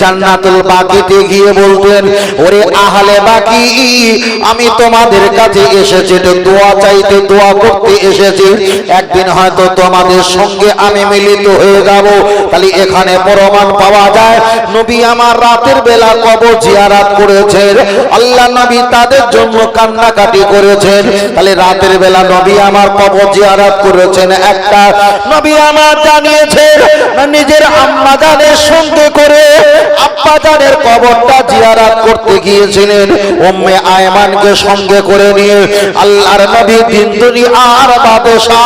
জান্নাতুল বাকিতে গিয়ে বলতেন, ওরে আহলে বাকি, আমি তোমাদের কাছে এসেছি দোয়া চাইতে, দোয়া করতে এসেছি। একদিন হয়তো তোমাদের সঙ্গে আমি মিলিত হয়ে যাব। তাহলে এখানে প্রমাণ পাওয়া যায়, নবী আমার রাতের বেলা কবর জিয়ারাত করেছেন। আল্লাহ নবী তাদের জন্য কান্নাকাটি করেছেন। তাহলে রাতের বেলা নবী আমার কবর জিয়ারাত করেছেন একটা। নবী আমার জানিয়েছেন নিজের আম্মা সঙ্গে করে আব্বা জানের কবরটা জিয়ারাত করতে গিয়েছিলেন উম্মে আয়মানকে সঙ্গে করে নিয়ে আল্লাহর নবী দিন দুনিয়ার বাদশাহ।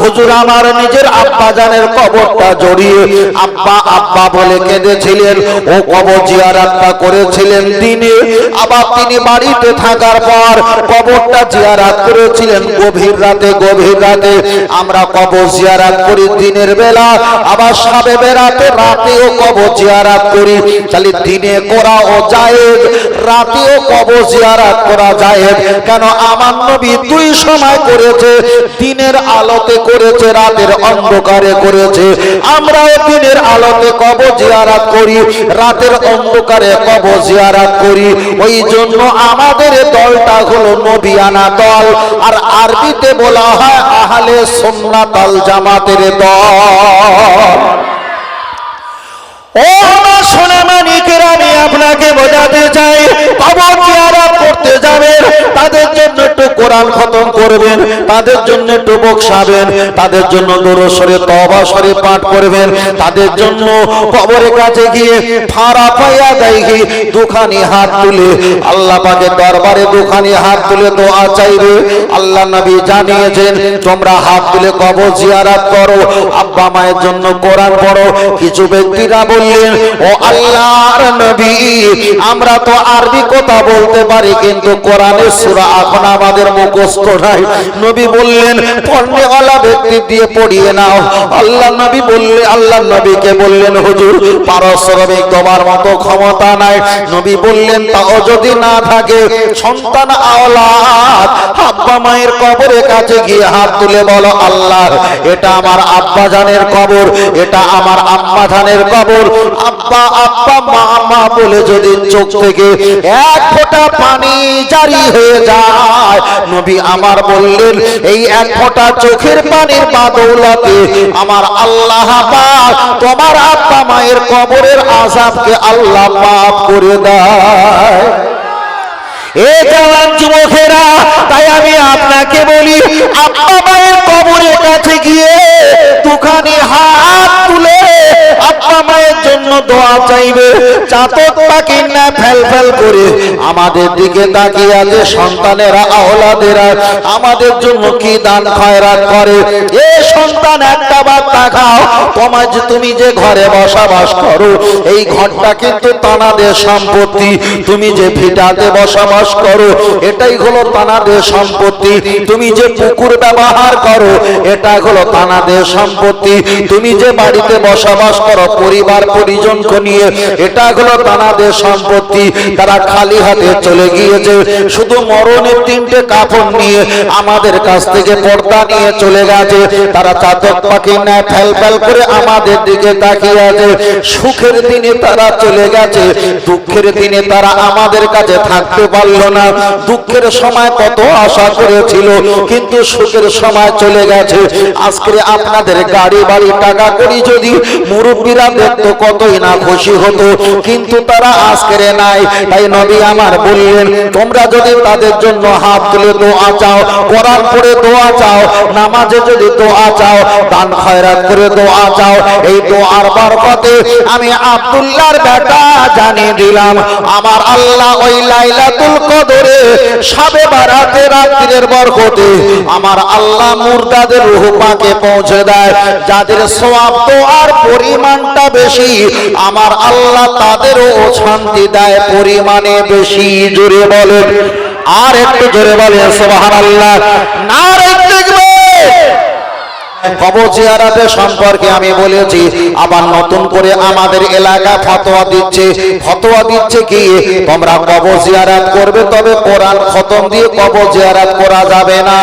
হুজুর আমার নিজের আব্বা জানের কবরটা জড়িয়ে আব্বা আব্বা বলে কেঁদেছিলেন, ও কবর জিয়ারাতটা করেছিলেন দিনে। আবার তিনি বাড়িতে থাকার পর কবরটা জিয়ারাত করেছিলেন গভীর রাতে গভীর রাতে। আমরা কবর জিয়ারাত করি দিনের বেলা, আবার সাবে বেড়াতে রাতেও কবর জিয়ারাত করি। তাহলে দিনে করা ও জায়েজ রাতেও কবর জিয়ারাত করা জায়েজ কেন আমার নবী দুই সময় করেছে, দিনের আলোতে করেছে, রাতের অন্ধকারে করেছে। আমরাও দিনের আলোতে কবর জিয়ারাত করি, রাতের অন্ধকারে কবর জিয়ারাত করি। ওই জন্য আমাদের দলটা হলো নবিয়ানা দল, আর আরবিতে বলা হয় আহলে সুন্নাতাল জামাতের দল। দুখানি হাত তুলে, আল্লাহ দরবারে দুখানি হাত তুলে দোয়া চাইবে। আল্লাহ নবী জানিয়েছেন, তোমরা হাত তুলে কবর জিয়ারাত করো, আব্বা মায়ের জন্য কোরআন পড়ো, কিছু ব্যক্তিরা বললেন ও আল্লাহর নবী, আমরা তো আরবি কথা বলতে পারি, কিন্তু কোরআনের সূরা এখন আমাদের মুখস্থ নাই। নবী বললেন পণ্যওয়ালা ব্যক্তি দিয়ে পড়িয়ে নাও। আল্লাহ নবী বললে আল্লাহ নবীকে বললেন, হুজুর পারস্পরিক তোমার মতো ক্ষমতা নাই। নবী বললেন, তাও যদি না থাকে, সন্তান আওলাদ, আব্বা মায়ের কবরের কাছে গিয়ে হাত তুলে বলো, আল্লাহ, এটা আমার আব্বা জানের কবর, এটা আমার আম্মা জানের কবর। আব্বা আব্বা, মা মা বলে যদি চোখ থেকে এক ফোঁটা পানি জারি হয়ে যায়, নবী আমার বললেন, এই এক ফোঁটা চোখের পানির বাদৌলাতে আমার আল্লাহ তোমার আব্বা মায়ের কবরের আজাবকে আল্লাহ মাফ করে দেয়। এ জওয়ান যুবকেরা, তাই আমি আপনাকে বলি, আব্বা মায়ের কবরের কাছে গিয়ে দুখানি হাত তুলে আব্বা মায়ের জন্য দোয়া চাইবে। চাতক পাখি না ফেল ফেল করে আমাদের দিকে তাকিয়ে আছে সন্তানেরা, আওলাদেরা। আমাদের জন্য কি দান খয়রাত করে? এ সন্তান, একটা বার তাকাও তোমার যে তুমি যে ঘরে বসবাস করো, এই ঘরটা কিন্তু তানাদের সম্পত্তি। তুমি যে ভিটাতে বসবাস করো, এটাই হলো তানাদের সম্পত্তি। তুমি যে পুকুর ব্যবহার করো এটা হলো তানাদের সম্পত্তি। তুমি যে বাড়িতে বসবাস করো পরিবার পরিজনকে নিয়ে, এটা হলো তানাদের সম্পত্তি। তারা খালি হাতে চলে গিয়েছে। শুধু মরণের তিনটে কাপড় নিয়ে আমাদের কাছ থেকে পর্দা নিয়ে চলে গেছে। তারা চাতক পাখি নেয় ফেল ফেল করে আমাদের দিকে তাকিয়ে আছে। সুখের দিনে তারা চলে গেছে। দুঃখের দিনে তারা আমাদের কাছে থাকতে পারল না। দুঃখের সময় কত আশা করেছিল, কিন্তু সুখের সময় চলে গেছে। আজকে আপনাদের গাড়ি বাড়ি টাকা করি যদি মুরব্বীরা দেখতো কতই না খুশি হতো। কিন্তু তারা আজকের নাই। তাই নবী আমার বললেন, তোমরা যদি তাদের জন্য হাত তুলে দোয়া চাও, কোরআন পড়ে দোয়া চাও, নামাজে যদি দোয়া চাও, দান খয়রাত করে দোয়া চাও, এই দোয়ার বরকতে আমি আব্দুল্লাহর বেটা জানিয়ে দিলাম, আমার আল্লাহ ওই লাইলাতুল কদরে সাবে বারাতে রাত্রির বরকতে আমার আল্লাহ মুর্দাদের রূহ পাকে পৌঁছে দেয়, যাদের সওয়াব দোয়ার পরিমাণটা বেশি, আমার আল্লাহ তাদেরও শান্তি দেয় পরিমাণে বেশি। জোরে বলেন, আর একটু জোরে তাকবীর কবর জিয়ারাতে সম্পর্কে আমি বলেছি, আবার নতুন করে আমাদের এলাকা ফতোয়া দিচ্ছে। ফতোয়া দিচ্ছে কি? তোমরা কবজিয়ারাত করবে, তবে কোরআন খতম দিয়ে কবর জিয়ারাত করা যাবে না।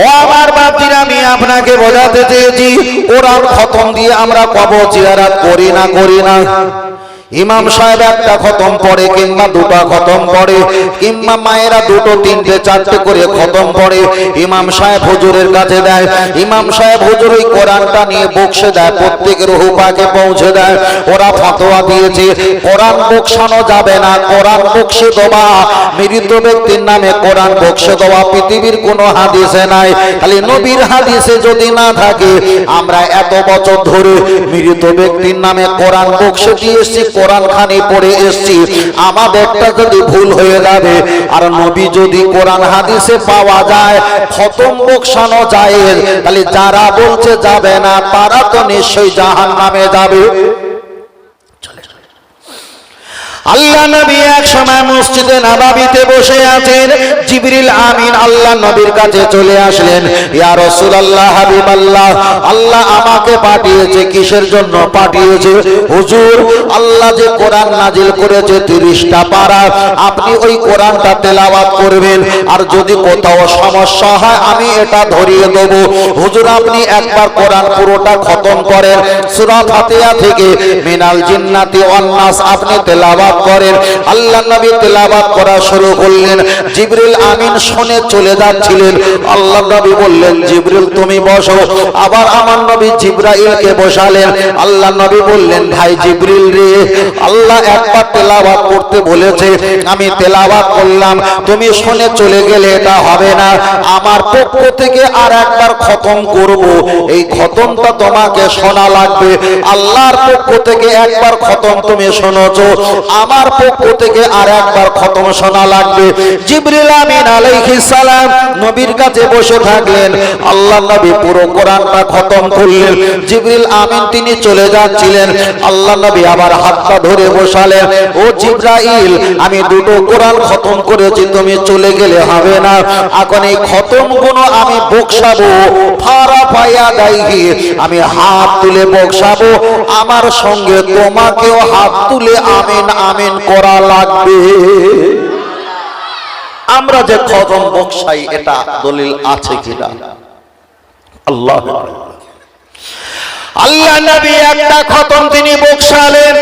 ও আমার বাপজিরা, আমি আপনাকে বোঝাতে চেয়েছি, কোরআন খতম দিয়ে আমরা কবর জিয়ারাত করি না করি না। ইমাম সাহেব একটা খতম পড়ে কিংবা দুটো খতম পড়ে, কিংবা মায়েরা দুটো, তিনটে, চারটে করে খতম পড়ে, ইমাম সাহেব হুজুরের কাছে দেয়, ইমাম সাহেব হুজুর ওই কোরআনটা নিয়ে বকশে দেয় প্রত্যেকের হুপাকে পৌঁছে দেয়, ওরা ফতোয়া দিয়েছে, কোরআন বকশানো যাবে না, কোরআন বকশে দেওয়া মৃত ব্যক্তির নামে কোরআন বক্সে দেওয়া পৃথিবীর কোনো হাদিসে নাই, খালি নবীর হাদিসে যদি না থাকে, আমরা এত বছর ধরে মৃত ব্যক্তির নামে কোরআন বকশে দিয়ে এসছি কোরআন খানি পড়ে এসছি। আমাদেরটা যদি ভুল হয়ে যাবে, আর নবী যদি কোরআন হাদিসে পাওয়া যায়, খতম বকশানো যায় তাহলে যারা বলছে যাবে না, তারা তো নিশ্চয়ই জাহান নামে যাবে। আল্লাহ নবী এক সময় মসজিদে নাবাবিতে বসে আছেন। জিবরিল আমিন আল্লাহ নবীর কাছে চলে আসলেন। ইয়া রাসূলুল্লাহ, হাবিবাল্লাহ, আল্লাহ আমাকে পাঠিয়েছে, কিসের জন্য পাঠিয়েছে? হুজুর, আল্লাহ যে কোরআন নাজিল করেছে 30টা পারা। আপনি ওই কোরআনটা তেলাওয়াত করবেন। আর যদি কোথাও সমস্যা হয়, আমি এটা ধরিয়ে দেব। হুজুর, আপনি একবার কোরআন পুরোটা খতম করেন। সূরা ফাতিহা থেকে মিনাল জিন্নাতি ওয়ান নাস, আপনি তেলাওয়াত করেন। আল্লাহ নবী তেলাওয়াত করা শুরু করলেন। জিবরিল আমিন শুনে চলে যাচ্ছিলেন। আল্লাহ নবী বললেন, জিবরিল, তুমি বসো। আবার আমার নবী জিব্রাইলকে বসালেন। আল্লাহ নবী বললেন, ভাই জিবরিল রে, আল্লাহ একবার তেলাওয়াত করতে বলেছে। আমি তেলাওয়াত করলাম। তুমি শুনে চলে গেলে এটা হবে না। আমার পক্ষ থেকে আর একবার খতম করব। এই খতমটা তোমাকে শোনা লাগবে। আল্লাহর পক্ষ থেকে একবার খতম তুমি শোনোছো। আমার পক্ষ থেকে আর একবার খতম শোনা লাগবে। জিবরিল আমিন আলাইহিস সালাম নবীর কাছে বসে থাকলেন। আল্লাহ নবী পুরো কোরআনটা খতম করলেন। জিবরিল আমিন তিনি চলে যাচ্ছিলেন। আল্লাহ নবী আবার হাতটা ধরে বসালেন, ও জিব্রাইল, আমি দুটো কোরআন খতম করেছি, তুমি চলে গেলে হবে না। এখন এই খতমগুলো আমি বকসাবো ফারা পাইয়া দাইহি, আমি হাত তুলে বকসাবো আমার সঙ্গে তোমাকেও হাত তুলে আমিন আমিন করা লাগবে। আমরা যে খতম বকসাই, এটা দলিল আছে কিনা? আল্লাহ আল্লাহ নবী একটা খতম তিনি বকশালেন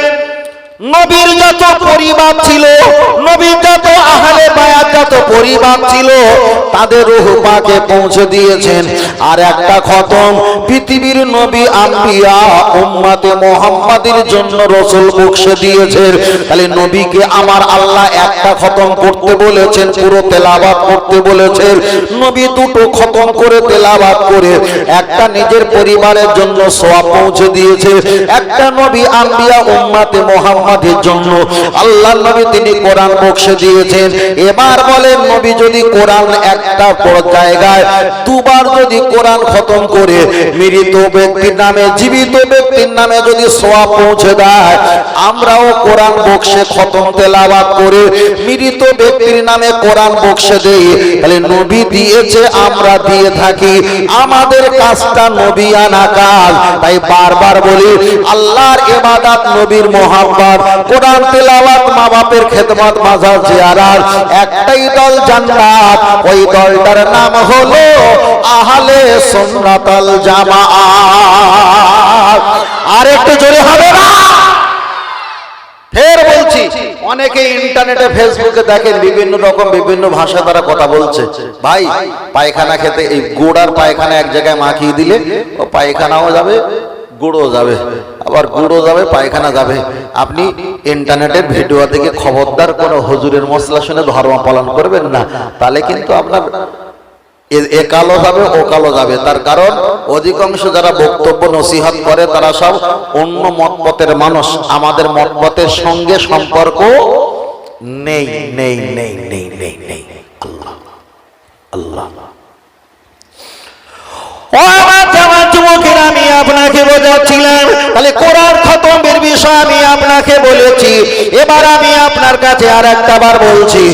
নবীর যত পরিবার ছিল, নবীর যত আহলে বায়াত যত পরিবার ছিল, তাদের রূহ পাকে পৌঁছে দিয়েছেন। আর একটা খতম, পৃথিবীর নবী আম্বিয়া উম্মাতে মুহাম্মাদের জন্য রসুল বকশে দিয়েছেন। তাহলে নবীকে আমার আল্লাহ একটা খতম করতে বলেছেন, পুরো তেলাবাত করতে বলেছেন। নবী দুটো খতম করে তেলাবাত করে একটা নিজের পরিবারের জন্য সোয়া পৌঁছে দিয়েছে। একটা নবী আম্বিয়া উম্মাতে মুহাম্মাদের জন্য। আল্লাহ নবী তিনি কোরআন বক্সে দিয়েছেন। এবার বলেন, নবী যদি কোরআন একটা জায়গায়, দুবার যদি কোরআন খতম করে, মৃত ব্যক্তির নামে, জীবিত ব্যক্তির নামে যদি সোয়া পৌঁছে দেয়, আমরাও কোরআন বক্সে খতম তেলাওয়াত করে, মৃত ব্যক্তির নামে কোরআন বক্সে দেই। তাহলে নবী দিয়েছে, আমরা দিয়ে থাকি। আমাদের কাজটা নবী আনা কাজ। তাই বারবার বলি, আল্লাহর ইবাদত নবীর মোহাম্মদ কোরআন তেলাওয়াত মা বাপের খেদমত, মাজার জিয়ারাত একটাই দল জান্নাত। ওই দলটার নাম হলো আহলে সুন্নাতাল জামাআত আর একটু জোরে হবে না? ফের বলছি অনেকে ইন্টারনেটে, ফেসবুকে দেখেন বিভিন্ন রকম, বিভিন্ন ভাষা তারা কথা বলছে। ভাই, পায়খানা খেতে, এই গোড়ার পায়খানা এক জায়গায় মাখিয়ে দিলে, ও পায়খানাও যাবে গুঁড়ো যাবে, আবার গুঁড়ো যাবে, পায়খানা যাবে। আপনি ইন্টারনেটের ভিডিও থেকে খবরদার কোনো হুজুরের মশলা শুনে ধর্ম পালন করবেন না। তাহলে কিন্তু আপনার এ- কালো যাবে, ও কালো যাবে। তার কারণ, অধিকাংশ যারা বক্তব্য নসিহত করে, তারা সব অন্য মতপথের মানুষ। আমাদের মতপথের সঙ্গে সম্পর্ক নেই নেই নেই নেই নেই নেই। আল্লাহ। আল্লাহ ও আমার জামাত যুবকেরা, আমি আপনাকে বোঝাচ্ছিলাম তাহলে কোরআন খতমের বিষয় আমি আপনাকে বলেছি। এবার আমি আপনার কাছে আর একটা বার বলছি।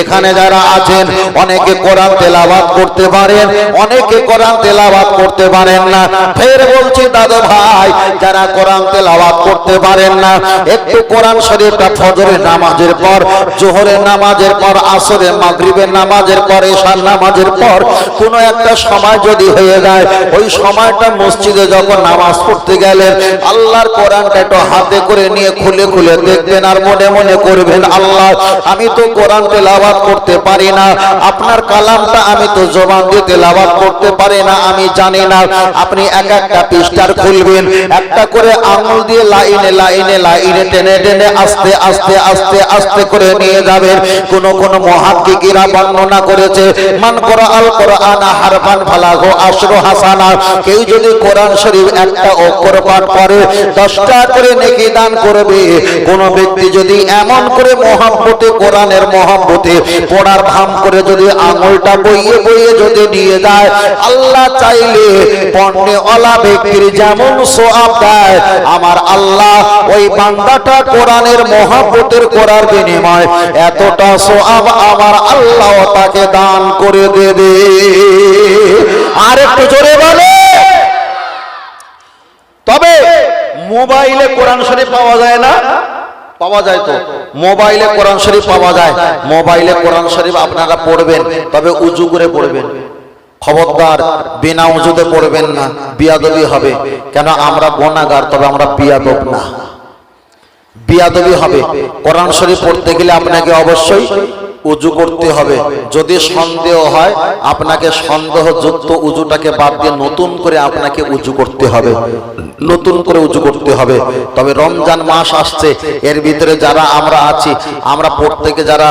এখানে যারা আছেন, অনেকে কোরআন তেলাওয়াত করতে পারেন, অনেকে কোরআন তেলাওয়াত করতে পারেন না। ফের বলছি, দাদু ভাই, যারা কোরআন তেলাওয়াত করতে পারেন না, একটু কোরআন শরীফটা ফজরের নামাজের পর, জোহরের নামাজের পর, আসরের, মাগরিবের নামাজের পর, এশার নামাজের পর, কোনো একটা সময় যদি হয়ে যায়, ওই সময়টা মসজিদে যখন নামাজ পড়তে গেলেন, আল্লাহর কোরআনটা একটু হাতে করে নিয়ে খুলে খুলে দেখবেন আর মনে মনে করবেন, আল্লাহ, আমি তো কোরআন তেলাওয়াত করতে পারি না। আপনার কালামটা আমি তো জবান দিয়ে তেলাওয়াত করতে পারি না, আমি জানি না। আপনি এক একটা পৃষ্ঠার খুলবেন, একটা করে আঙুল দিয়ে লাইনে লাইনে লাইনে টেনে টেনে আস্তে আস্তে আস্তে আস্তে করে নিয়ে যাবেন। কোন কোন মহাদ্দিকিরা বর্ণনা করেছে, মান করা আল কোরআন হারফান ফালাগো আশরু হাসানা। কেউ যদি কোরআন শরীফ একটা অক্ষর পাঠ করে, দশটা করে নেকি দান করবে। কোন ব্যক্তি যদি এমন করে মহাব্বতে, কোরআনের মহাব্বতে পড়ার ভাম করে যদি আঙুলটা বইয়ে বইয়ে যদি নিয়ে যায় আল্লাহ চাইলে পণ্যে অলা ব্যক্তির যেমন সোয়াব দেয়, আমার আল্লাহ ওই বান্দাটা কোরআনের মহাব্বতের করার বিনিময় এতটা সোয়াব আমার আল্লাহ তাকে দান করে দেবে। আর একটু জোরে বলে। তবে মোবাইলে কোরআন শরীফ পাওয়া যায় না? পাওয়া যায় তো। মোবাইলে কোরআন শরীফ পাওয়া যায়। মোবাইলে কোরআন শরীফ আপনারা পড়বেন, তবে উজু করে পড়বেন। খবরদার, বিনা উজুতে পড়বেন না, বিয়াদবি হবে। কেন আমরা গোনাগার, তবে আমরা বিয়াদব না। বিয়াদবি হবে। কোরআন শরীফ পড়তে গেলে আপনাকে অবশ্যই উজু করতে হবে। যদি সন্দেহ হয় আপনাকে সন্দেহযুক্ত উজুটাকে বাদ দিয়ে নতুন করে আপনাকে উজু করতে হবে। নতুন করে উজু করতে হবে। তবে রমজান মাস আসছে। এর ভিতরে যারা আমরা আছি আমরা প্রত্যেকে যারা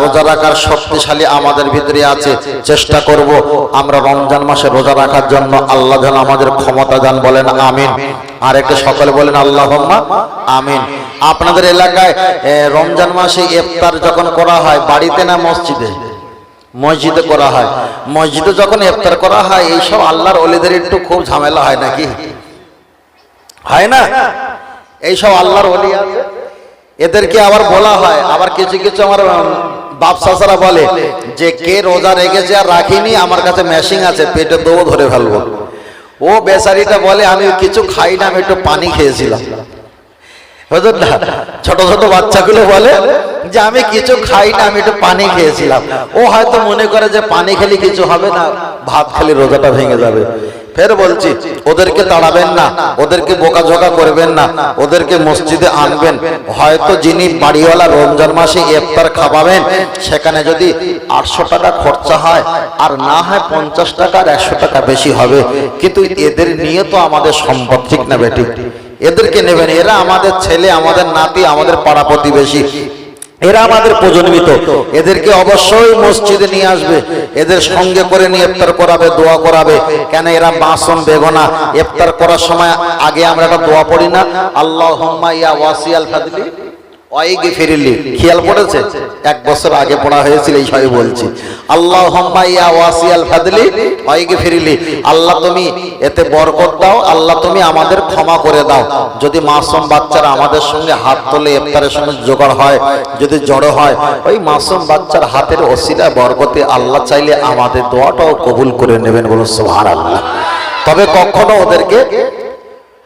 রোজা রাখার শক্তিশালী আমাদের ভিতরে আছে চেষ্টা করব আমরা রমজান মাসে রোজা রাখার জন্য আল্লাহ যেন আমাদের ক্ষমতা দান বলেন আমিন। আর একটা সকালে বলেন আল্লাহ আমিন। আপনাদের এলাকায় রমজান মাসে ইফতার যখন করা হয় বাড়িতে না মসজিদে? মসজিদে করা হয়। মসজিদে যখন ইফতার করা হয় এইসব আল্লাহর অলিদের একটু খুব ঝামেলা হয় নাকি? হয় না? এইসব আল্লাহর অলি এদেরকে আবার বলা হয় আবার কিছু কিছু আমার উম, বাপ চাচারা বলে যে কে রোজা রেখেছে আর রাখিনি? আমার কাছে মেশিং আছে পেটে দৌড় ধরে ফেলব। ও বেচারিটা বলে, আমি কিছু খাই না, আমি একটু পানি খেয়েছিলাম। ছোট ছোট বাচ্চাগুলো বলে, যে আমি কিছু খাই না, আমি একটু পানি খেয়েছিলাম। ও হয়তো মনে করে যে পানি খেলে কিছু হবে না, ভাত খেলে রোজাটা ভেঙে যাবে। ফের বলছি, ওদেরকে তাড়াবেন না, ওদেরকে বোকাঝোকা করবেন না, ওদেরকে মসজিদে আনবেন। হয়তো যিনি বাড়িওয়ালা রমজান মাসে ইফতার খাওয়াবেন, সেখানে যদি আটশো টাকা খরচা হয়, আর না হয় পঞ্চাশ টাকা আর একশো টাকা বেশি হবে। কিন্তু এদের নিয়ে তো আমাদের সম্পদ ঠিক না বেটি। এদেরকে নেবেন, এরা আমাদের ছেলে, আমাদের নাতি, আমাদের পাড়া প্রতিবেশী। এরা আমাদের প্রজন্মিত। এদেরকে অবশ্যই মসজিদে নিয়ে আসবে। এদের সঙ্গে করে নিয়ে ইফতার করাবে, দোয়া করাবে। কেন এরা মাসুম বেগনা ইফতার করার সময় আগে আমরা একটা দোয়া পড়ি না? আল্লাহ ইয়া ওয়াসিয়াল ফাদলি। ওয়াইগে ফিরিলি খেয়াল পড়েছে? এক বছর আগে পড়া হয়েছিল এই সবাই বলছি। আল্লাহ ওয়াসিয়াল ফাদলি ওয়াইগে ফিরিলি আল্লাহ তুমি এতে বরকত দাও আল্লাহ তুমি আমাদের ক্ষমা করে দাও। যদি মাসুম বাচ্চারা আমাদের সঙ্গে হাত তোলে ইফতারের সঙ্গে জোগাড় হয় যদি জড়ো হয় ওই মাসুম বাচ্চার হাতের ওসিলা বরকতে আল্লাহ চাইলে আমাদের দোয়াটাও কবুল করে নেবেন বলো সুবহানাল্লাহ। তবে কখনো ওদেরকে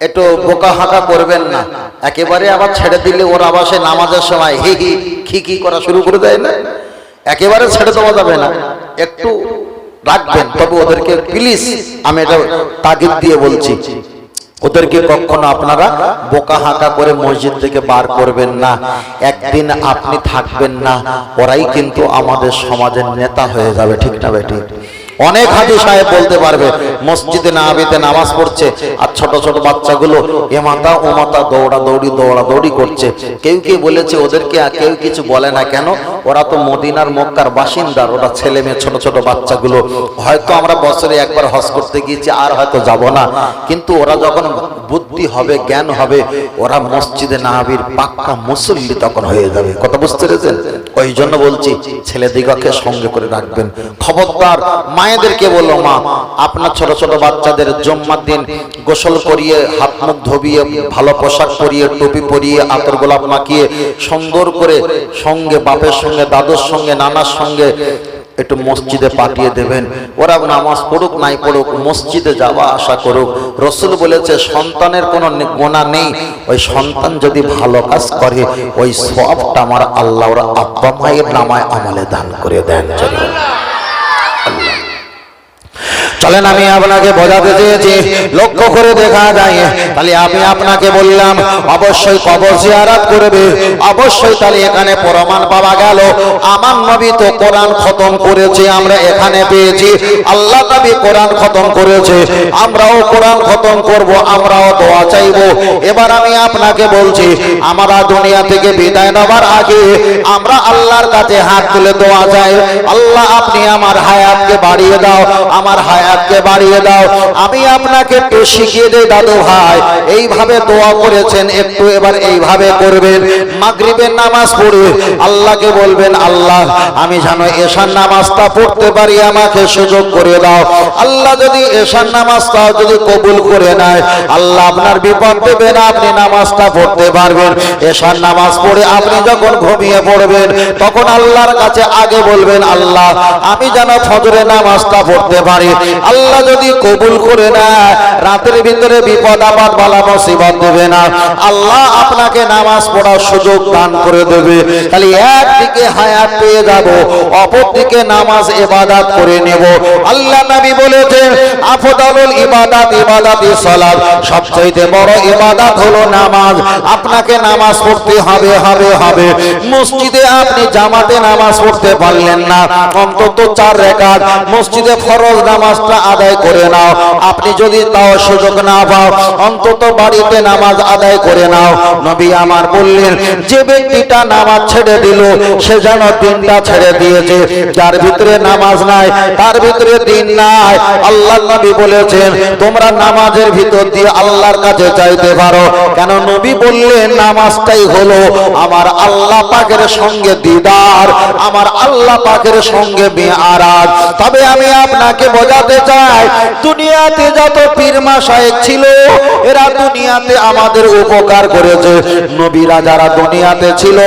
একটু বোকা হাঁকা করবেন না। একেবারে আবার ছেড়ে দিলে ওরা আবার সে নামাজের সময় হি হি খি খি করা শুরু করে দেয় না। একেবারে ছেড়ে দেওয়া যাবে না। একটু রাখবেন, তবে ওদেরকে প্লিজ আমি এটা তাগিদ দিয়ে বলছি। ওদেরকে কখনো আপনারা বোকা হাঁকা করে মসজিদ থেকে বার করবেন না। একদিন আপনি থাকবেন না, ওরাই কিন্তু আমাদের সমাজের নেতা হয়ে যাবে। ঠিক না বেটি অনেক হাজি সাহেব বলতে পারবে, মসজিদে না আবিতে নামাজ পড়ছে আর ছোট ছোট বাচ্চাগুলো এ মাতা ও মাতা দৌড়া দৌড়ি দৌড়া দৌড়ি করছে। কেউ কেউ বলেছে, ওদেরকে কেউ কিছু বলে না কেন? ওরা তো মদিনার মক্কার বাসিন্দার, ওরা ছেলে মেয়ে, ছোট ছোট বাচ্চাগুলো। হয়তো আমরা বছরে একবার হজ করতে গিয়েছি, আর হয়তো যাব না। কিন্তু ওরা যখন বুদ্ধি হবে, জ্ঞান হবে, ওরা মসজিদে নাহাবির পাক্কা মুসল্লি তখন হয়ে যাবে। কথা বুঝতে পেরেছেন? ওই জন্য বলছি ছেলেদিগকে সঙ্গে করে রাখবেন। খবরদার, মায়েদেরকে বলল, মা, আপনার ছোট ছোট বাচ্চাদের জম্মার দিন গোসল করিয়ে, হাত মুখ ধবিয়ে, ভালো পোশাক পরিয়ে, টুপি পরিয়ে, আতর গোলাপ মাখিয়ে, সুন্দর করে সঙ্গে বাপের সঙ্গে দাদুর সঙ্গে, নানার সঙ্গে একটু মসজিদে পাঠিয়ে দেবেন। ওরা নামাজ পড়ুক, নাই পড়ুক, মসজিদে যাওয়া আশা করুক। রসুল বলেছে, সন্তানের কোনো গোনা নেই। ওই সন্তান যদি ভালো কাজ করে, ওই সবটা আমার আল্লাহ আব্বা মায়ের নামায় আমলে দান করে দেন। চলো চলেন, আমি আপনাকে বোঝাতে চেয়েছি। লক্ষ্য করে দেখা যায়, তাহলে আমি আপনাকে বললাম, অবশ্যই কবর জিয়ারাত করবে। অবশ্যই তাহলে এখানে প্রমাণ পাওয়া গেল। আমার নবী তো কোরআন খতম করেছে, আমরা এখানে পেয়েছি। আল্লাহ নবী কোরআন খতম করেছে। আমরাও কোরআন খতম করব, আমরাও দোয়া চাইব। এবার আমি আপনাকে বলছি, আমরা দুনিয়া থেকে বিদায় নেবার আগে আমরা আল্লাহর কাছে হাত তুলে দোয়া চাই। আল্লাহ, আপনি আমার হায়াতকে বাড়িয়ে দাও। আমার হায়াতকে বাড়িয়ে দাও। আমি আপনাকে একটু শিখিয়ে দেই, দাদু ভাই। এইভাবে দোয়া করেছেন, একটু এবার এইভাবে করবেন। মাগরিবের নামাজ পড়ে আল্লাহকে বলবেন, আল্লাহ, আমি যেন এশার নামাজটা পড়তে পারি, আমাকে সুযোগ করে দাও। আল্লাহ যদি এশার নামাজটাও যদি কবুল করে নেয়, আল্লাহ আপনার বিপদ দেবে না, আপনি নামাজটা পড়তে পারবেন। এশার নামাজ পড়ে আপনি যখন ঘুমিয়ে পড়বেন, তখন আল্লাহর কাছে আগে বলবেন, আল্লাহ, আমি যেন ফজরে নামাজটা পড়তে পারি। আল্লাহ যদি কবুল করে নেয়, রাতের ভিতরে বিপদ আপদ বালা মুসিবত দেবে না। আল্লাহ আপনাকে নামাজ পড়ার সুযোগ দান করে দেবে। খালি একদিকে হায়াত পেয়ে যাব অপর দিকে নামাজ ইবাদত করে নেব। আল্লাহ নবী বলেছেন, আফদালুল ইবাদাত ইবাদাতি সালাত। সবচেয়ে বড় ইবাদত হলো নামাজ। আপনাকে নামাজ পড়তে হবে হবে হবে। মসজিদে আপনি জামাতে নামাজ পড়তে পারলেন না। অন্তত চার রেখাত। মসজিদে ফরজ নামাজটা আদায় করে নাও। আপনি যদি তাও সুযোগ না পাও, অন্তত বাড়িতে নামাজ আদায় করে নাও। নবী আমার বললেন, যে ব্যক্তিটা নামাজ ছেড়ে দিল, সে যেন দিনটা ছেড়ে দিয়েছে। যার ভিতরে নামাজ নাই, তার ভিতরে দিন নাই। আল্লাহ নবী বলেছেন, তোমরা নামাজের ভিতর দিয়ে আল্লাহর কাছে চাইতে পারো। কেন নবী বললেন, নামাজটাই হলো আমার আল্লাহ পাকের সঙ্গে দিদার, আমার আল্লাহ পাকের সঙ্গে মেয়ারাজ। তবে আমি আপনাকে বোঝাতে চাই দুনিয়াতে যত পীর মাসায়েক ছিল, এরা দুনিয়াতে আমাদের উপকার করেছে। নবীরা যারা দুনিয়াতে ছিল,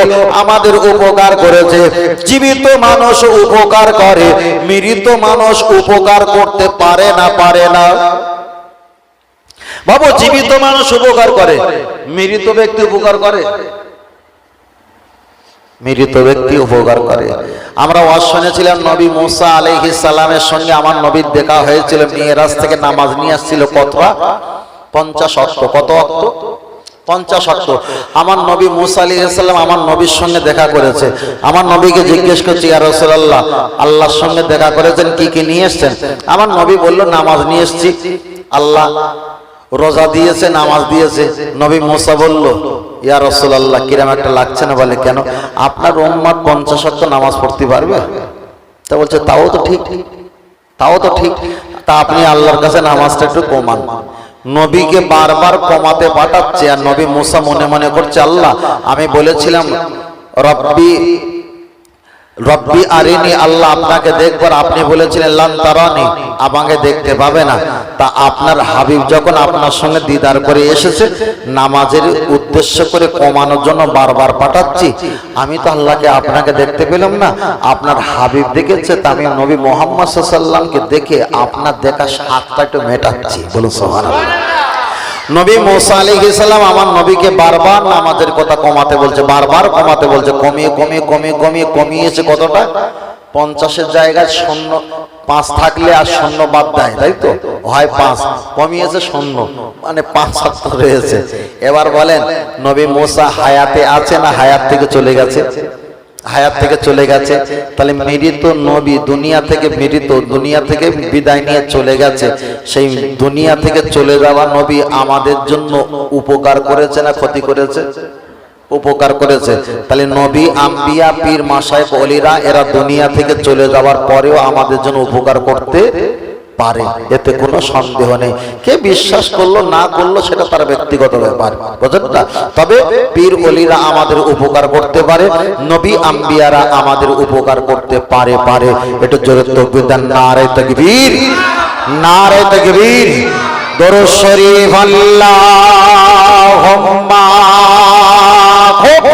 আমাদের উপকার করেছে। জীবিত মানুষ উপকার করে, মৃত মানুষ উপকার করতে পারে না পারে না। বাবু, জীবিত মানুষ উপকার করে, মৃত ব্যক্তি উপকার করে? মৃত ব্যক্তি উপকার করে। আমরা ওয়াজ শুনেছিলাম নবী মুসা আলাইহিস সালামের সঙ্গে আমার নবীর দেখা হয়েছিল। মেয়েরাজ থেকে নামাজ নিয়ে আসছিল কতটা পঞ্চাশ অক্ট কত অক্ট পঞ্চাশ অক্ট আমার নবী মুসা আলী সাল্লাম আমার নবীর সঙ্গে দেখা করেছে। আমার নবীকে জিজ্ঞেস করছি, ইয়া রাসূলুল্লাহ, আল্লাহর সঙ্গে দেখা করেছেন, কি কি নিয়ে এসেছেন? আমার নবী বলল, নামাজ নিয়ে এসেছি। আল্লাহ রোজা দিয়েছে, নামাজ দিয়েছে। নবী মুসা বলল ইয়া রসোল্লাহ কিরাম একটা লাগছে না বলে কেন? আপনার উম্মত পঞ্চাশ শত নামাজ পড়তে পারবে? তা বলছে, তাও তো ঠিক। তাও তো ঠিক। তা আপনি আল্লাহর কাছে নামাজটা একটু কমান। নবীকে বারবার কমাতে পাঠাচ্ছে আর নবী মুসা মনে মনে করছে, আল্লাহ, আমি বলেছিলাম, রব্বি রব্বি আরিনি, আল্লাহ আপনাকে দেখবার আপনি বলেছিলেন, লান তারানি, আমাকে দেখতে পাবে না। তা আপনার হাবিব যখন আপনার সঙ্গে দিদার করে এসেছে, নামাজের উদ্দেশ্য করে কমানোর জন্য বারবার পাঠাচ্ছি। আমি তো আল্লাহকে আপনাকে দেখতে পেলাম না। আপনার হাবিব দেখেছে তা আমি নবী মোহাম্মদ সাল্লামকে দেখে আপনার দেখা সাতটা একটু মেটাচ্ছি। বলুন সোহানা নবী মোসা সালাম আমার নবীকে বারবার নামাজের কথা কমাতে বলছে, বারবার কমাতে বলছে, কমিয়ে কমিয়ে কমিয়ে কমিয়ে, কমিয়েছে কতটা? পঞ্চাশের জায়গায় শূন্য, পাঁচ থাকলে আর শূন্য বাদ দেয়, তাই তো? হয় পাঁচ, কমিয়েছে শূন্য মানে পাঁচ শক্ত রয়েছে। এবার বলেন, নবী মোসা হায়াতে আছে না হায়াত থেকে চলে গেছে? হায়াত থেকে চলে গেছে। তাহলে মৃত নবী দুনিয়া থেকে মৃত দুনিয়া থেকে বিদায় নিয়ে চলে গেছে। সেই দুনিয়া থেকে চলে যাওয়া নবী আমাদের জন্য উপকার করেছে না ক্ষতি করেছে? উপকার করেছে। তাহলে নবী, আম্বিয়া, পীর মাসায় অলিরা, এরা দুনিয়া থেকে চলে যাওয়ার পরেও আমাদের জন্য উপকার করতে পারে, এতে কোনো সন্দেহ নেই। কে বিশ্বাস করল, না করল, সেটা তার ব্যক্তিগত ব্যাপার বুঝলেন না? তবে পীর অলিরা আমাদের উপকার করতে পারে, নবী আম্বিয়ারা আমাদের উপকার করতে পারে পারে। এটা জোরে তকবীর দেন, নারে তকবীর নারে তকবীর। দরুদ শরীফ আল্লাহুম্মা, খুব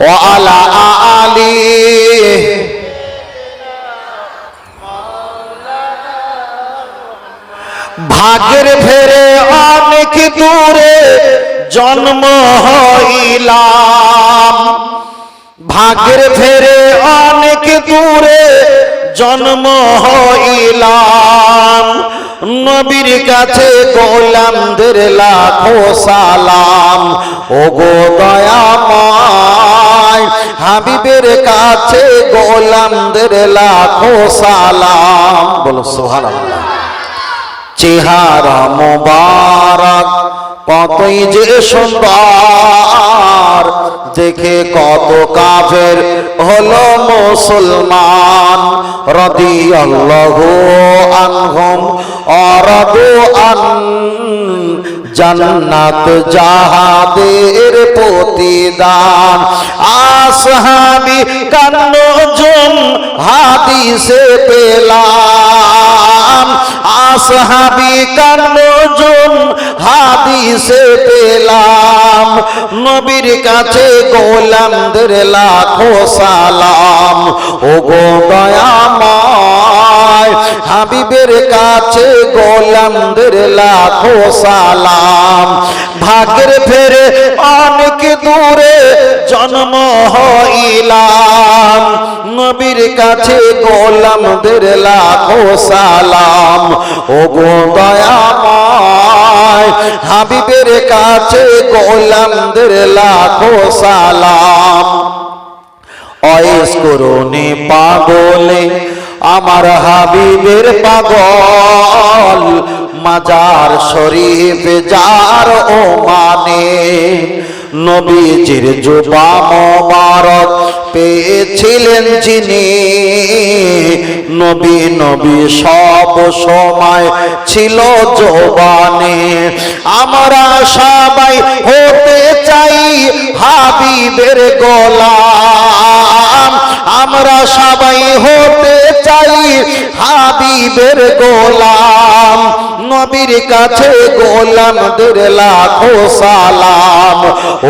وعلى آله ভাগের ফেরে অনেক দূরে জন্ম হইলাম ভাগের ফেরে অনেক দূরে জন্ম হইলাম নবীর কাছে গোলামদের লাখো সালাম। ও গো দয়াময়, হাবিবের কাছে গোলামদের লাখো সালাম। বলো, সুবহানাল্লাহ। চেহারা মোবারক, কতই যে সুন্দর। দেখে কত কাফের হলো মুসলমান। রদি আল্লাহ আনহম অরদু আন জান্নাত জাহাদের প্রতিদান। আসহাবি কান্নজন হাদিসে পেলাম। আসহাবি কান্নজন হাদিসে পেলাম। নবীর কাছে গোলামদের লাখো সালাম। ও গো হাবিবের কাছে গোলামদের লাখো সালাম। ভাগের ফেরে অনেক দূরে জন্ম হইলাম। নবীর কাছে গোলামদের লাখো সালাম। ও গো দয়াময়, হাবিবের কাছে গোলামদের লাখো সালাম। অয়েস করুনি পাগলে আমার হাবিবের পাগল মাজার শরীফ যার ও মানে নবীজির জুবা মোবারক পেয়েছিলেন যিনি। নবী নবী সব সময় ছিল জবানে। আমরা সবাই হতে চাই হাবিবের গোলাম। আমরা সবাই হতে চাই হাবিবের গোলাম, নবীর কাছে গোলামদের লাখো সালাম।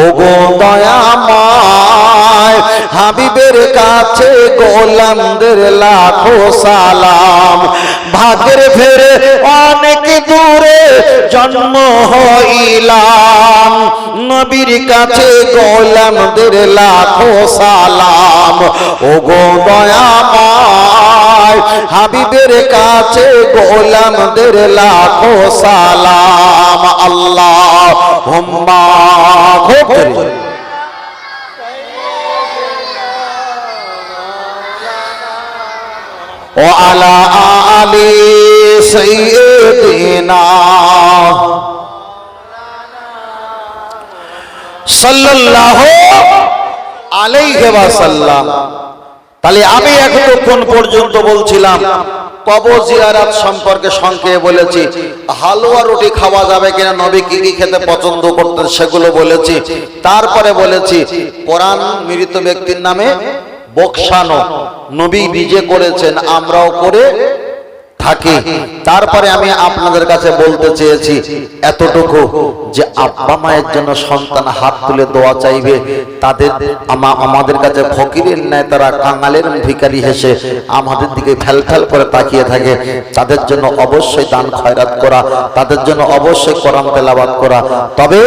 ও গো দয়াময়, হাবিবের কাছে গোলামদের লাখো সালাম। ভাগের ফেরে অনেক দূরে জন্ম হইলাম। নবীর কাছে গোলামদের লাখো সালাম। ও গো দয়াময়, হাবিবের কাছে গোলামদের লাখো সালাম। আল্লাহ হুম্মা وعلى آل سيدنا সাল্লাল্লাহু আলাইহি ওয়াসাল্লাম তাহলে আমি এতক্ষণ পর্যন্ত বলছিলাম কবর জিয়ারাত সম্পর্কে সংক্ষেপে বলেছি হালুয়া রুটি খাওয়া যাবে কিনা নবী কি কি খেতে পছন্দ করতেন সেগুলো বলেছি তারপরে বলেছি কোরআন মৃত ব্যক্তির নামে বকশানো নবী নিজে করেছেন আমরাও করে থাকি। তারপরে আমি আপনাদের কাছে বলতে চেয়েছি, এতটুকু যে আব্বা মায়ের জন্য সন্তান হাত তুলে দোয়া চাইবে, তাদের আমা- আমাদের কাছে ফকিরের ন্যায় তারা কাঙালের ভিখারি হেসে আমাদের দিকে ফেল ফেল করে তাকিয়ে থাকে। তাদের জন্য অবশ্যই দান খয়রাত করা, তাদের জন্য অবশ্যই কোরআন তেলাবাদ করা। তবে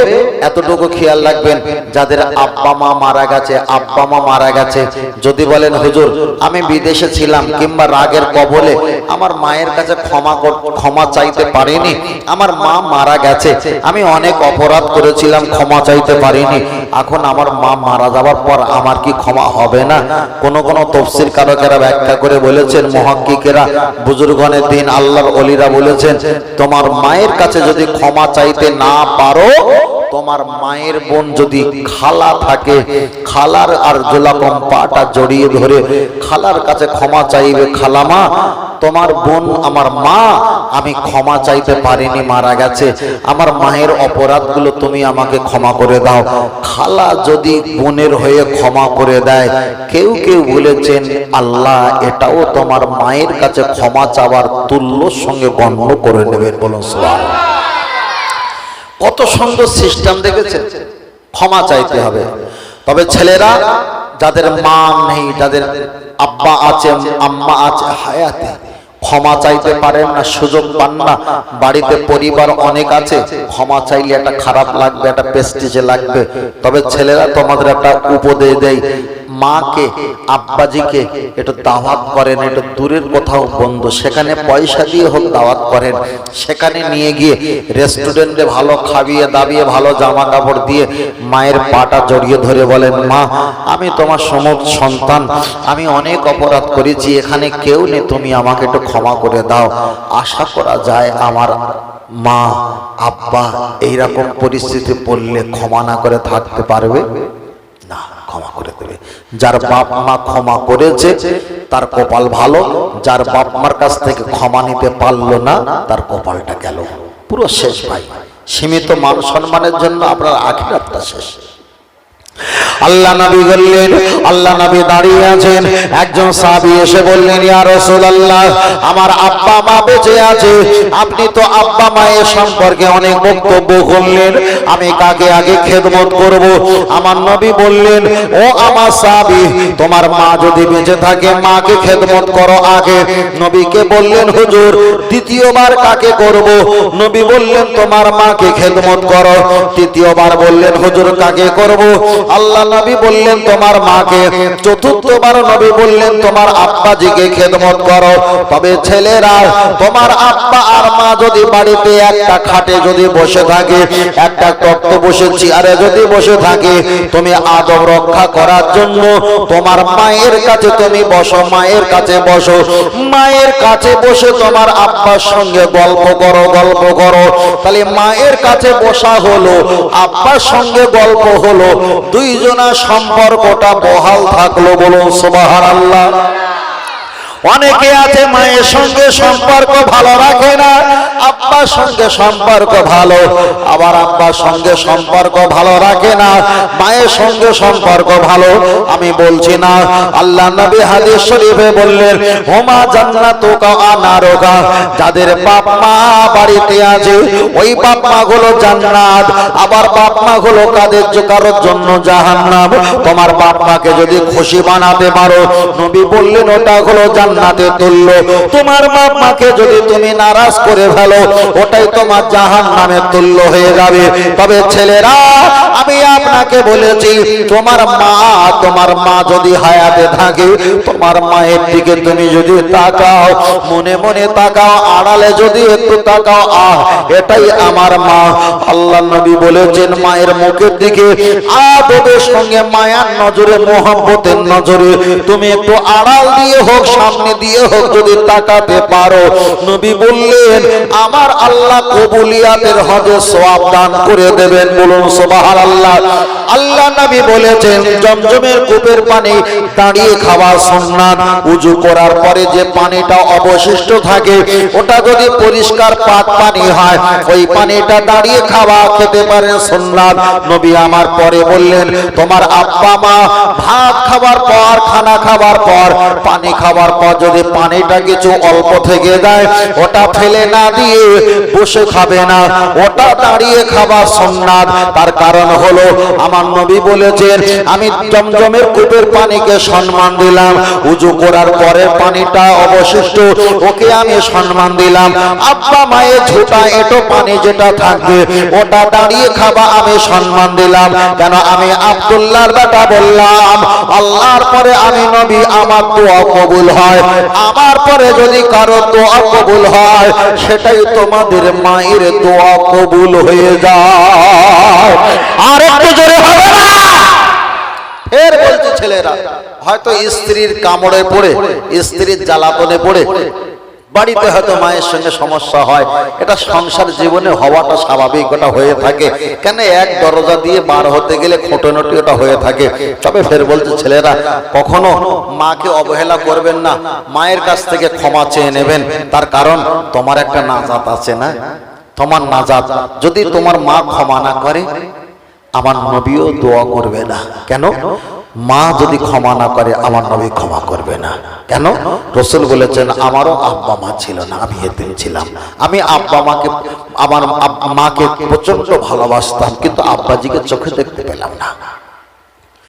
এতটুকু খেয়াল রাখবেন, যাদের আব্বা মা মারা গেছে, আব্বা মা মারা গেছে, যদি বলেন, হুজুর, আমি বিদেশে ছিলাম কিংবা রাগের কবলে আমার মায়ের কাছে ক্ষমা ক্ষমা চাইতে পারিনি। আমার মা মারা গেছে। আমি অনেক অপরাধ করেছিলাম, ক্ষমা চাইতে পারিনি। এখন আমার মা মারা যাওয়ার পর আমার কি ক্ষমা হবে না? কোন কোন তফসির কারকেরা ব্যাখ্যা করে বলেছেন, মহাক্কিকেরা বুজুর্গনের দিন আল্লাহর অলিরা বলেছেন, তোমার মায়ের কাছে যদি ক্ষমা চাইতে না পারো তোমার মায়ের বোন যদি খালা থাকে, খালার আর জোলাকম পাটা জড়িয়ে ধরে খালার কাছে ক্ষমা চাইবে খালামা, তোমার বোন আমার মা, আমি ক্ষমা চাইতে পারিনি, মারা গেছে। আমার মায়ের অপরাধগুলো তুমি আমাকে ক্ষমা করে দাও। খালা যদি বোনের হয়ে ক্ষমা করে দেয়, কেউ কেউ বলেছেন, আল্লাহ, এটাও তোমার মায়ের কাছে ক্ষমা চাওয়ার তুল্য সঙ্গে গণ্য করে নেবেন বলুন সোহান কত সুন্দর সিস্টেম দেখেছে ক্ষমা চাইতে হবে। তবে ছেলেরা, যাদের মা নেই, যাদের আব্বা আছে, আম্মা আছে, হায়াতে ক্ষমা চাইতে পারেন না, সুযোগ পান না। বাড়িতে পরিবার অনেক আছে, ক্ষমা চাইলে একটা খারাপ লাগবে, একটা পেস্টিজে লাগবে। তবে ছেলেরা তোমাদের একটা উপদেশ দেয়, মাকে, আব্বাজিকে একটু দাওয়াত করেন, একটু দূরের কোথাও বন্ধু, সেখানে পয়সা দিয়ে হোক দাওয়াত করেন। সেখানে নিয়ে গিয়ে রেস্টুরেন্টে ভালো খাবিয়ে দাবিয়ে, ভালো জামা কাপড় দিয়ে মায়ের পাটা জড়িয়ে ধরে বলেন, মা, আমি তোমার সমক সন্তান, আমি অনেক অপরাধ করেছি, এখানে কেউ নেই, তুমি আমাকে একটু ক্ষমা করে দাও। আশা করা যায় আমার মা, আব্বা এইরকম পরিস্থিতি পড়লে ক্ষমা না করে থাকতে পারবে? না, ক্ষমা করে দেবে। যার বাপ মা ক্ষমা করেছে, তার কপাল ভালো। যার বাপ মার কাছ থেকে ক্ষমা নিতে পারল না, তার কপালটা গেল। পুরো শেষ ভাই। সীমিত মান সম্মানের জন্য আপনার আখিরাতটা শেষ। আল্লাহ নবী বললেন, আল্লাহ নবী দাঁড়িয়ে আছেন। একজন সাহাবী এসে বললেন, ইয়া রাসূলুল্লাহ, আমার আব্বা মা বেঁচে আছে। আপনি তো আব্বা মায়ের সম্পর্কে অনেক বক্তব্য করলেন। আমি কাকে আগে খেদমত করব? আমার নবী বললেন, ও আমার সাহাবী, তোমার মা যদি বেঁচে থাকে, মাকে খেদমত করো আগে। নবীকে বললেন, হুজুর, দ্বিতীয়বার কাকে করব? নবী বললেন, তোমার মাকে খেদমত করো। তৃতীয়বার বললেন, হুজুর, কাকে করব? আল্লাহ নবী বললেন, তোমার মাকে চতুর্থবার নবী বললেন, তোমার আব্বাজিকে খেদমত করো। তবে ছেলেরা, তোমার আব্বা আর মা যদি বাড়িতে একটা খাটে যদি বসে থাকে, একটা তক্ত বসে চেয়ারে যদি বসে থাকে, তুমি আদব রক্ষা করার জন্য তোমার মায়ের কাছে তুমি বসো, মায়ের কাছে বসো। মায়ের কাছে বসে তোমার আব্বার সঙ্গে গল্প করো গল্প করো। তাহলে মায়ের কাছে বসা হলো, আব্বার সঙ্গে গল্প হলো দুইজনা সম্পর্কটা বহাল থাকল বলুন সুবাহার আল্লাহ অনেকে আছে মায়ের সঙ্গে সম্পর্ক ভালো রাখে না আব্বার সঙ্গে সম্পর্ক ভালো আবার আব্বার সঙ্গে সম্পর্ক ভালো রাখে না মায়ের সঙ্গে সম্পর্ক ভালো আমি বলছি না। আল্লাহ নবী হাদিস শরীফে বললেন হোমা জান্নাতুকা আনারুকা যাদের বাপ মা বাড়িতে আছে ওই বাপ মা গুলো জান্নাত আবার বাপ মা গুলো কাদের কারোর জন্য জাহান্নাম। তোমার বাপ মাকে যদি খুশি বানাতে পারো নবী বললেন ওটা হলো জান্নাতে। তুল্য তোমার বাপ মাকে যদি তুমি নারাজ করে ফেলো, ওটাই তোমার জাহান নামে তুল্য হয়ে যাবে। তবে ছেলেরা, আমি আপনাকে বলেছি, তোমার মা তোমার মা যদি হায়াতে থাকে, তোমার মায়ের দিকে তুমি যদি তাকাও, মনে মনে তাকাও, আড়ালে যদি একটু তাকাও, আহ, এটাই আমার মা। আল্লাহ নবী বলেছেন, মায়ের মুখের দিকে আদবের সঙ্গে মায়ার নজরে মোহাম্মতের নজরে, তুমি একটু আড়াল দিয়ে হোক, সামনে দিয়ে হোক যদি তাকাতে পারো। নবী বললেন, আমার আল্লাহ কবুলিয়াতের হজে সওয়াব দান করে দেবেন। বলুন সুবহান আল্লাহ নবী বলেছেন, জমজমের কূপের পানি দাঁড়িয়ে খাওয়া সুন্নাত। উজু করার পরে যে পানিটা অবশিষ্ট থাকে, ওটা যদি পরিষ্কার পাক পানি হয়, ওই পানিটা দাঁড়িয়ে খাওয়া খেতে পারেন সুন্নাত। নবী আমার পরে বললেন, তোমার আব্বা মা ভাত খাবার পর, খানা খাবার পর, পানি খাবার পর যদি পানিটা কিছু অল্প থেকে যায় ওটা ফেলে না দিয়ে বসে খাবে না। ওটা দাঁড়িয়ে খাবার সুন্নাত। তার কারণ হলো, আমার নবী বলেছেন, আমি জমজমের কূপের পানিকে সম্মান দিলাম, উজু করার পরে পানিটা অবশিষ্ট, ওকে আমি সম্মান দিলাম। আব্বা মায়ের ঝোটা, এটো পানি যেটা থাকবে, ওটা দাঁড়িয়ে খাবা আমি সম্মান দিলাম। কেন আমি আব্দুল্লাহর বেটা বললাম, আল্লাহর পরে আমি নবী, আমার দোয়া কবুল হয়। আমার পরে যদি কারও দোয়া কবুল হয়, সেটাই তোমাদের মায়ের দোয়া কবুল হয়ে যায়। আর একটু জোরে হবে ফের বলছে ছেলেরা, হয়তো স্ত্রীর কামড়ে পড়ে, স্ত্রীর জ্বালাপনে পড়ে, বাড়িতে হয়তো মায়ের সঙ্গে সমস্যা হয়, এটা সংসার জীবনে হওয়াটা স্বাভাবিক ওটা হয়ে থাকে। কেন এক দরজা দিয়ে বার হতে গেলে খোঁটোনটি ওটা হয়ে থাকে? তবে ফের বলছে ছেলেরা, কখনো মাকে অবহেলা করবেন না, মায়ের কাছ থেকে ক্ষমা চেয়ে নেবেন। তার কারণ, তোমার একটা নাজাত আছে না? তোমার নাজাত, যদি তোমার মা ক্ষমা না করে আমার নবীও দোয়া করবে না। কেন? মা যদি ক্ষমা না করে, আমার নবী ক্ষমা করবে না। কেন? রসুল বলেছেন, আমারও আব্বা মা ছিল না, আমি এদিন ছিলাম। আমি আব্বা মাকে, আমার মাকে প্রচণ্ড ভালোবাসতাম, কিন্তু আব্বাজিকে চোখে দেখতে পেলাম না।